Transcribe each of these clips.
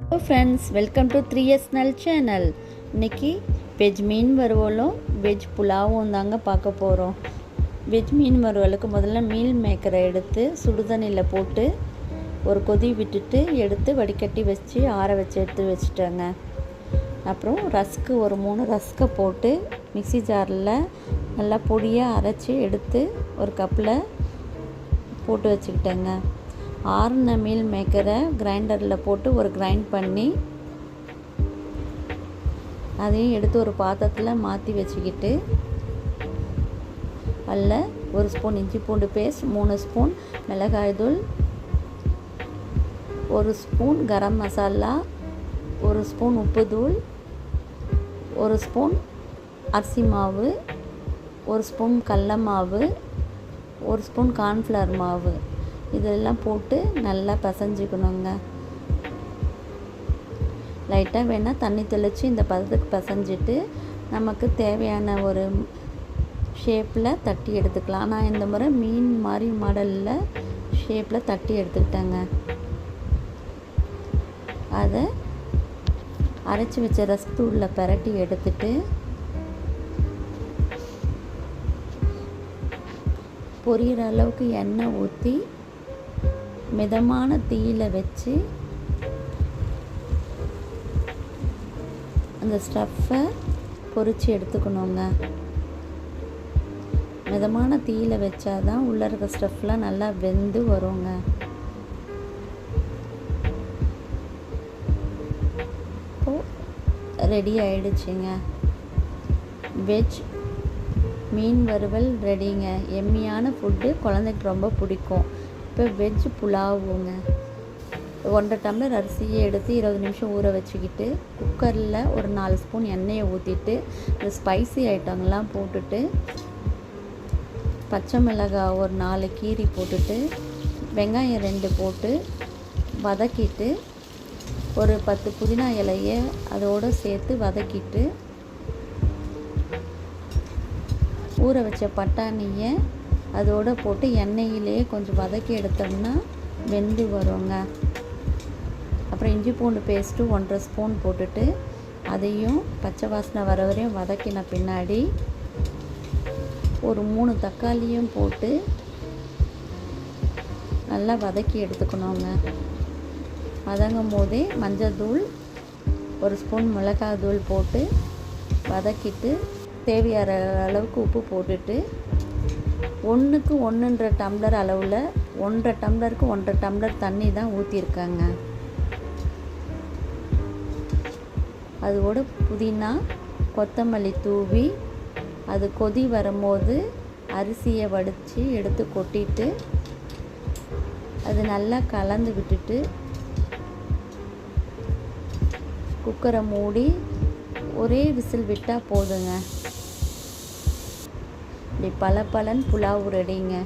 Hello friends welcome to three S நல் channel இன்னைக்கு veg மீன் வறுவலும் வெஜ் புலாவும் தாங்க பார்க்க போகிறோம் வெஜ் மீன் வறுவலுக்கு முதல்ல மீல் மேக்கரை எடுத்து சுடுதண்ணியில் போட்டு ஒரு கொதி விட்டுட்டு எடுத்து வடிகட்டி வச்சு ஆற வச்சு எடுத்து வச்சுட்டேங்க. அப்புறம் ரஸ்க்கு ஒரு மூணு ரஸ்க்கை போட்டு மிக்ஸி ஜாரில் நல்லா பொடியாக அரைச்சி எடுத்து ஒரு கப்பில் போட்டு வச்சுக்கிட்டேங்க. ஆறுன மீல் மேக்கரை கிரைண்டரில் போட்டு ஒரு கிரைண்ட் பண்ணி அதையும் எடுத்து ஒரு பாத்திரத்தில் மாற்றி வச்சுக்கிட்டு அதில் ஒரு ஸ்பூன் இஞ்சி பூண்டு பேஸ்ட் மூணு ஸ்பூன் மிளகாய்தூள் ஒரு ஸ்பூன் கரம் மசாலா ஒரு ஸ்பூன் உப்பு தூள் ஒரு ஸ்பூன் அரிசி மாவு ஒரு ஸ்பூன் கடல மாவு ஒரு ஸ்பூன் கார்ன்ஃப்ளவர் மாவு. இதெல்லாம் போட்டு நல்லா பசைஞ்சுக்கணுங்க. லைட்டாக வேணால் தண்ணி தெளித்து இந்த பதத்துக்கு பசைஞ்சிட்டு நமக்கு தேவையான ஒரு ஷேப்பில் தட்டி எடுத்துக்கலாம். நான் இந்த முறை மீன் மாதிரி மாடலில் ஷேப்பில் தட்டி எடுத்துக்கிட்டேங்க. அதை அரைச்சி வச்ச ரசத்தூளில் பரட்டி எடுத்துட்டு பொரியிற அளவுக்கு எண்ணெய் ஊற்றி மிதமான தீயில வச்சு அந்த ஸ்டஃப்பை பொரித்து எடுத்துக்கணுங்க. மிதமான தீயில வச்சாதான் உள்ளே இருக்க ஸ்டஃப்லாம் நல்லா வெந்து வருங்க. இப்போது ரெடி ஆயிடுச்சுங்க. வெஜ் மீன் வறுவல் ரெடிங்க எம்மியான ஃபுட்டு குழந்தைக்கு ரொம்ப பிடிக்கும். இப்போ வெஜ் புலாவுங்க ஒன்றரை டம்ளர் அரிசியை எடுத்து இருபது நிமிஷம் ஊற வச்சுக்கிட்டு குக்கரில் ஒரு நாலு ஸ்பூன் எண்ணெயை ஊற்றிட்டு இந்த ஸ்பைசி ஐட்டங்கள்லாம் போட்டுட்டு பச்சை மிளகாய் ஒரு நாலு கீரி போட்டுட்டு வெங்காயம் ரெண்டு போட்டு வதக்கிட்டு ஒரு பத்து புதினா இலையை அதோடு சேர்த்து வதக்கிட்டு ஊற வச்ச பட்டாணியை அதோடு போட்டு எண்ணெயிலே கொஞ்சம் வதக்கி எடுத்தோம்னா வெந்து வருங்க. அப்புறம் இஞ்சி பூண்டு பேஸ்ட்டு ஒன்றரை ஸ்பூன் போட்டுட்டு அதையும் பச்சை வாசனை வர வரையும் வதக்கின பின்னாடி ஒரு மூணு தக்காளியும் போட்டு நல்லா வதக்கி எடுத்துக்கணுங்க. வதங்கும் போதே மஞ்சள்தூள் ஒரு ஸ்பூன் மிளகாய் தூள் போட்டு வதக்கிட்டு தேவையான அளவுக்கு உப்பு போட்டுட்டு ஒன்றுக்கு ஒன்றுன்ற டம்ளர் அளவில் ஒன்றரை டம்ளருக்கு ஒன்றரை டம்ளர் தண்ணி தான் ஊற்றிருக்காங்க அதோட புதினா கொத்தமல்லி தூவி அது கொதி வரும்போது அரிசியை வடித்து எடுத்து கொட்டிட்டு அது நல்லா கலந்து விட்டுட்டு குக்கரை மூடி ஒரே விசில் விட்டால் போதுங்க. இப்படி பல பலன் புலாவ் ரெடிங்க.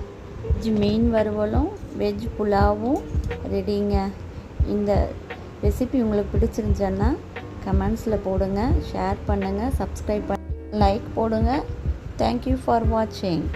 வெஜ் மீன் வறுவலும் வெஜ் புலாவும் ரெடிங்க. இந்த ரெசிபி உங்களுக்கு பிடிச்சிருந்துச்சுன்னா கமெண்ட்ஸில் போடுங்க ஷேர் பண்ணுங்கள் சப்ஸ்கிரைப் பண்ண லைக் போடுங்க. தேங்க்யூ ஃபார் வாட்சிங்